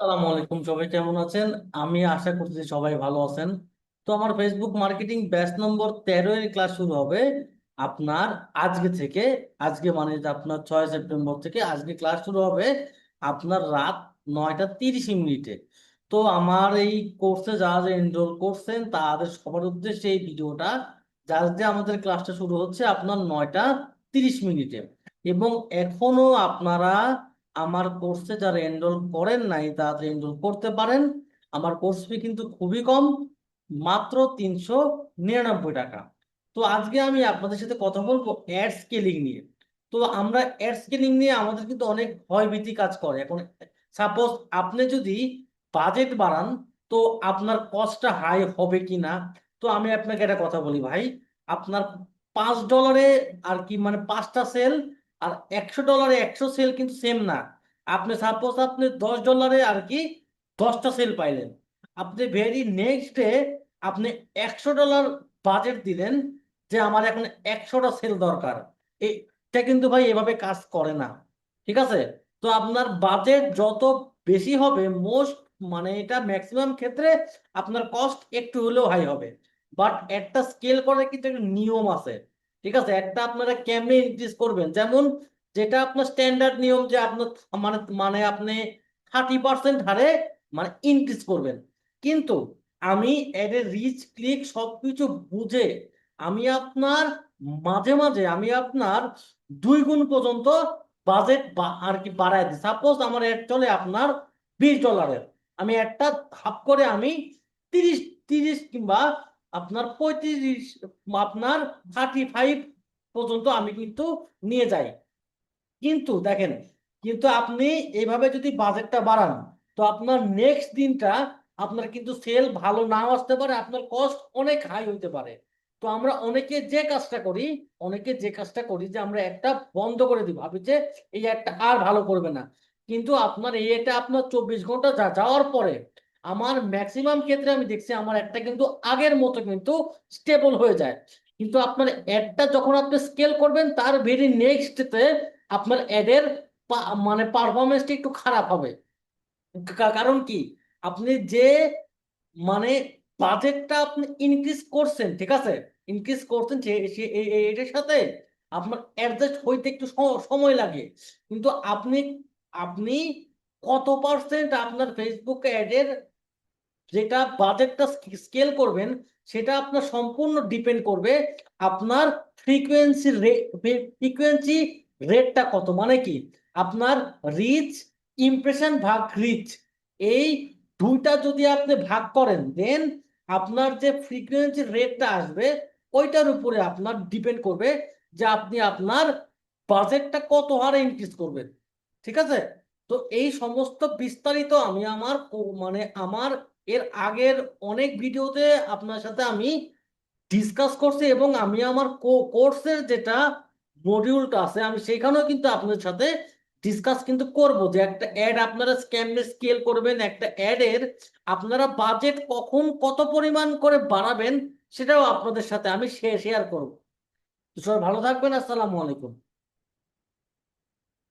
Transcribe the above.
আসসালামু আলাইকুম, সবাই কেমন আছেন? আমি আশা করছি সবাই ভালো আছেন। তো আমার ফেসবুক মার্কেটিং ব্যাচ নম্বর তেরো এর ক্লাস শুরু হবে আপনার আজকে থেকে, আজকে মানে আপনার ছয় সেপ্টেম্বর থেকে আজকে ক্লাস শুরু হবে আপনার রাত নয়টা তিরিশ মিনিটে। তো আমার এই কোর্সে যারা যারা এনরোল করছেন, তাদের সবার উদ্দেশ্যে এই ভিডিওটা যার যে আমাদের ক্লাসটা শুরু হচ্ছে আপনার নয়টা তিরিশ মিনিটে। এবং এখনও আপনারা আমার কোর্সে যারা এনরোল করেন নাই, তারা এনরোল করতে পারেন। আমার কোর্স ফি কিন্তু খুবই কম, মাত্র তিনশো নিরানব্বই টাকা। তো আজকে আমি আপনাদের সাথে কথা বলব অ্যাড স্কেলিং নিয়ে। তো আমরা অ্যাড স্কেলিং নিয়ে আমাদের কিন্তু অনেক ভয়ভীতি কাজ করে। এখন সাপোজ আপনি যদি বাজেট বাড়ান, তো আপনার কস্টটা হাই হবে কি না তো আমি আপনাকে একটা কথা বলি ভাই। আপনার পাঁচ ডলারে আর কি মানে পাঁচটা সেল আর একশো ডলারে একশো সেল কিন্তু সেম না। আপনি সাপোজ আপনি দশ ডলারে আর কি দশটা সেল পাইলেন। আপনি ভেরি নেক্সট ডে আপনি একশো ডলার বাজেট দিলেন যে আমার এখন একশোটা সেল দরকার। এটা কিন্তু ভাই এভাবে কাজ করে না। ঠিক আছে? তো আপনার বাজেট যত বেশি হবে মোস্ট মানে এটা ম্যাক্সিমাম ক্ষেত্রে আপনার কস্ট একটু হলেও হাই হবে। বাট একটা স্কেল করার কিন্তু একটা নিয়ম আছে। ঠিক আছে? একটা আপনারা কেমনে ইনক্রিজ করবেন? যেমন যেটা আপনার স্ট্যান্ডার্ড নিয়ম যে আপনার মানে মানে আপনি থার্টি পার্সেন্ট হারে মানে ইনক্রিজ করবেন। কিন্তু আমি এর রিচ ক্লিক সবকিছু বুঝে আমি আপনার মাঝে মাঝে আমি আপনার দুই গুণ পর্যন্ত বাজেট আর কি বাড়ায় দিই। সাপোজ আমার এড চলে আপনার বিশ ডলারের আমি একটা হাফ করে আমি তিরিশ তিরিশ কিংবা আপনার পঁয়ত্রিশ, আপনার থার্টি ফাইভ পর্যন্ত আমি কিন্তু নিয়ে যাই। কিন্তু দেখেন, কিন্তু আপনি এইভাবে যদি বাজেটটা বাড়ান, তো আপনার নেক্সট দিনটা আপনার কিন্তু সেল ভালো নাও আসতে পারে, আপনার কস্ট অনেক হাই হইতে পারে। তো আমরা অনেকে যে কাজটা করি, অনেকে যে কাজটা করি যে আমরা একটা বন্ধ করে দিই ভাবি যে এই একটা আর ভালো করবে না। কিন্তু আপনার এই এটা আপনার চব্বিশ ঘণ্টা যাওয়ার পরে আমার ম্যাক্সিমাম ক্ষেত্রে আমি দেখছি আমার একটা কিন্তু আগের মতো কিন্তু স্টেবল হয়ে যায়। কিন্তু আপনার অ্যাডটা যখন আপনি স্কেল করবেন, তার ভেরি নেক্সটতে আপনার অ্যাডের মানে পারফরমেন্সটা একটু খারাপ হবে। কারণ কি? আপনি যে মানে বাজেটটা আপনি ইনক্রিজ করছেন, ঠিক আছে? ইনক্রিজ করছেন এটার সাথে আপনার অ্যাডজাস্ট হইতে একটু সময় লাগে। কিন্তু আপনি আপনি কত পার্সেন্ট আপনার ফেসবুক অ্যাডের যেটা বাজেটটা স্কেল করবেন, সেটা আপনার সম্পূর্ণ ডিপেন্ড করবে আপনার ফ্রিকোয়েন্সি ফ্রিকোয়েন্সি রেটটা কত। মানে কি? আপনার রিচ ইমপ্রেশন ভাগ রিচ এই দুইটা যদি আপনি ভাগ করেন দেন আপনার যে ফ্রিকোয়েন্সি রেটটা আসবে, ওইটার উপরে আপনার ডিপেন্ড করবে যে আপনি আপনার বাজেটটা কত হারে ইনক্রিজ করবেন। ঠিক আছে? তো এই সমস্ত বিস্তারিত আমি আমার মানে আমার এর আগের অনেক ভিডিওতে আপনার সাথে আমি ডিসকাস করছি এবং আমি আমার কোর্সের যেটা মডিউলটা আছে, আমি সেখানেও কিন্তু আপনার সাথে ডিসকাস কিন্তু করব যে একটা অ্যাড আপনারা কেমনে স্কেল করবেন, একটা অ্যাডের আপনারা বাজেট কখন কত পরিমাণ করে বাড়াবেন, সেটাও আপনাদের সাথে আমি শেয়ার করব। সবাই ভালো থাকবেন, আসসালামু আলাইকুম।